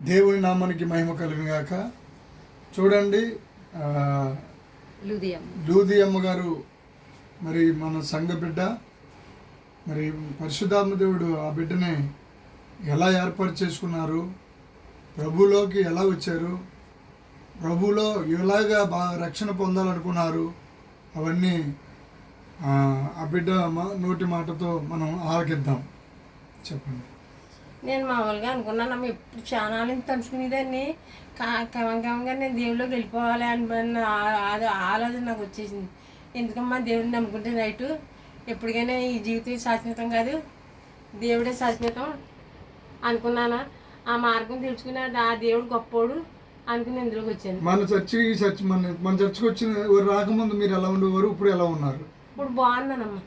దేవుని నామానికి మహిమ కలుగుగాక చూడండి లూది అమ్మగారు మరి మన సంఘ బిడ్డ. మరి పరిశుద్ధాత్మ దేవుడు ఆ బిడ్డని ఎలా ఏర్పాటు చేసుకున్నారు? ప్రభులోకి ఎలా వచ్చారు? ప్రభులో ఎలాగా బాగా రక్షణ పొందాలనుకున్నారు? అవన్నీ ఆ, బిడ్డ మా- నోటి మాటతో మనం ఆలకిద్దాం. చెప్పండి. నేను మామూలుగా అనుకున్నాను ఎప్పుడు చాలా తలుచుకునేదాన్ని? క్రమం క్రమంగా నేను దేవుళ్ళకి వెళ్ళిపోవాలి అని ఆ- అది ఆలోచన నాకు వచ్చేసింది. ఎందుకమ్మా దేవుడిని నమ్ముకుంటే నైట్ ఎప్పటికైనా ఈ జీవితం శాశ్వతం కాదు. దేవుడే శాశ్వతం అనుకున్నానా? ఆ మార్గం తెలుసుకుని ఆ దేవుడు గొప్పోడు అనుకుని ఇందులోకి వచ్చాను. మన చర్చి ఈ చర్చి మన మన చర్చికి వచ్చిన రాకముందు మీరు ఎలా ఉండేవారు? ఇప్పుడు ఎలా ఉన్నారు? ఇప్పుడు బాగున్నానమ్మా.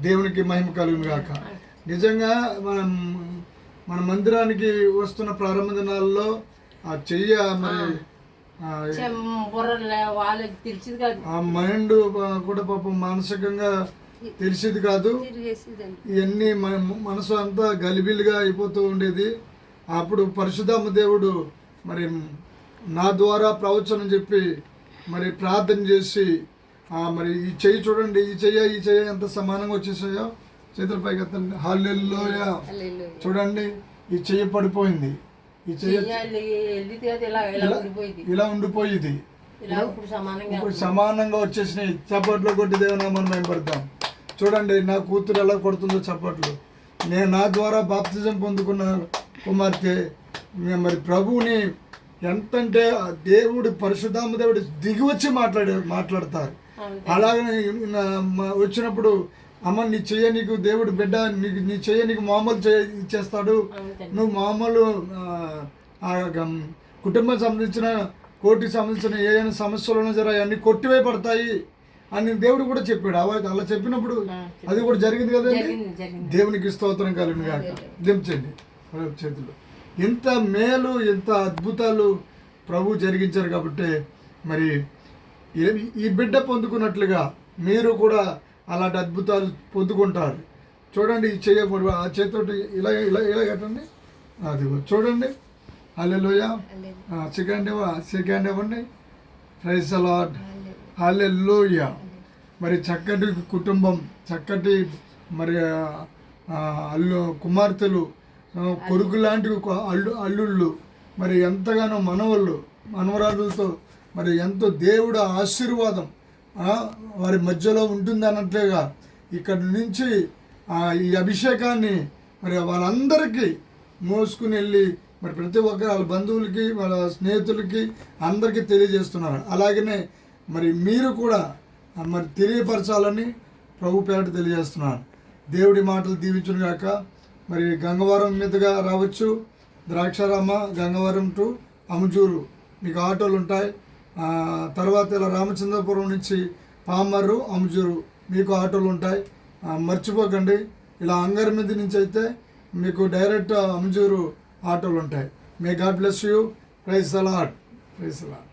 దేవునికి మహిమ కలుగును గాక. నిజంగా మనం మన మందిరానికి వస్తున్న ప్రారంభ దినాల్లో ఆ చెయ్య మరి ఆ, మైండ్ కూడా పాపం మానసికంగా తెలిసేది కాదు. ఇవన్నీ మన మనసు అంతా గలిబిలిగా అయిపోతూ ఉండేది. అప్పుడు పరిశుధామ దేవుడు మరి నా ద్వారా ప్రవచనం చెప్పి మరి ప్రార్థన చేసి ఆ, మరి ఈ చెయ్యి చూడండి ఈ చెయ్య ఈ చెయ్య ఎంత సమానంగా వచ్చేసాయో చేతుల పైకి ఎత్తండి. చూడండి ఈ చెయ్యి పడిపోయింది. ఈ చెయ్యి ఇలా ఇలా ఉండిపోయింది. ఇప్పుడు సమానంగా వచ్చేసినాయి. చప్పట్లు కొట్టి దేవునామని మేము పడతాం. చూడండి నా కూతురు ఎలా కొడుతుందో చప్పట్లు. నేను నా ద్వారా బాప్తిజం పొందుకున్న కుమార్తె. మరి ప్రభువుని ఎంతంటే ఆ దేవుడు పరిశుద్ధామ దేవుడు దిగి వచ్చి మాట్లాడే మాట్లాడతారు. మా- వచ్చినప్పుడు అమ్మ నీ చెయ్య నీకు దేవుడు బిడ్డ నీకు నీ చెయ్య నీకు మామూలు చేయ ఇచ్చేస్తాడు. నువ్వు మామూలు కుటుంబం సంబంధించిన కోర్టుకి సంబంధించిన ఏదైనా సమస్యలు ఉన్నా సరే అవన్నీ కొట్టివేయబడతాయి అని దేవుడు కూడా చెప్పాడు. అలా చెప్పినప్పుడు అది కూడా జరిగింది కదండి? దేవునికి స్తోత్రం కలిగిన కాక దించండి చేతులు. ఇంత మేలు ఇంత అద్భుతాలు ప్రభు జరిగించారు కాబట్టి మరి ఈ బిడ్డ పొందుకున్నట్లుగా మీరు కూడా అలాంటి అద్భుతాలు పొందుకుంటారు. చూడండి ఈ చేయబడి ఆ చేతితోటి ఇలా ఇలా ఇలా కట్టండి. అది చూడండి. హల్లెలూయ. సెకండ్ ఇవ్వ సెకండ్ ఇవ్వండి ప్రైజ్ అలాడ్ హల్లెలూయ. మరి చక్కటి కుటుంబం చక్కటి మరి అల్లు కుమార్తెలు కొడుకు లాంటి అల్లు అల్లుళ్ళు మరి ఎంతగానో మనవళ్ళు మనవరాళ్ళతో మరి ఎంతో దేవుడు ఆశీర్వాదం. వారి మధ్యలో ఉంటుంది అన్నట్లుగా ఇక్కడి నుంచి ఈ అభిషేకాన్ని మరి వాళ్ళందరికీ మోసుకుని వెళ్ళి మరి ప్రతి ఒక్కరు వాళ్ళ బంధువులకి వాళ్ళ స్నేహితులకి అందరికీ తెలియజేస్తున్నారు. అలాగనే మరి మీరు కూడా మరి తెలియపరచాలని ప్రభు పేరట తెలియజేస్తున్నాను. దేవుడి మాటలు దీవించును గాక. మరి గంగవరం మీదుగా రావచ్చు. ద్రాక్షారామ గంగవరం టు అమజూరు. మీకు ఆటోలు ఉంటాయి. తర్వాత ఇలా రామచంద్రపురం నుంచి పామర్రు అముజూరు మీకు ఆటోలు ఉంటాయి. మర్చిపోకండి. ఇలా అంగర్ మీద నుంచి అయితే మీకు డైరెక్ట్ అముజూరు ఆటోలు ఉంటాయి. May God bless you praise the Lord praise the Lord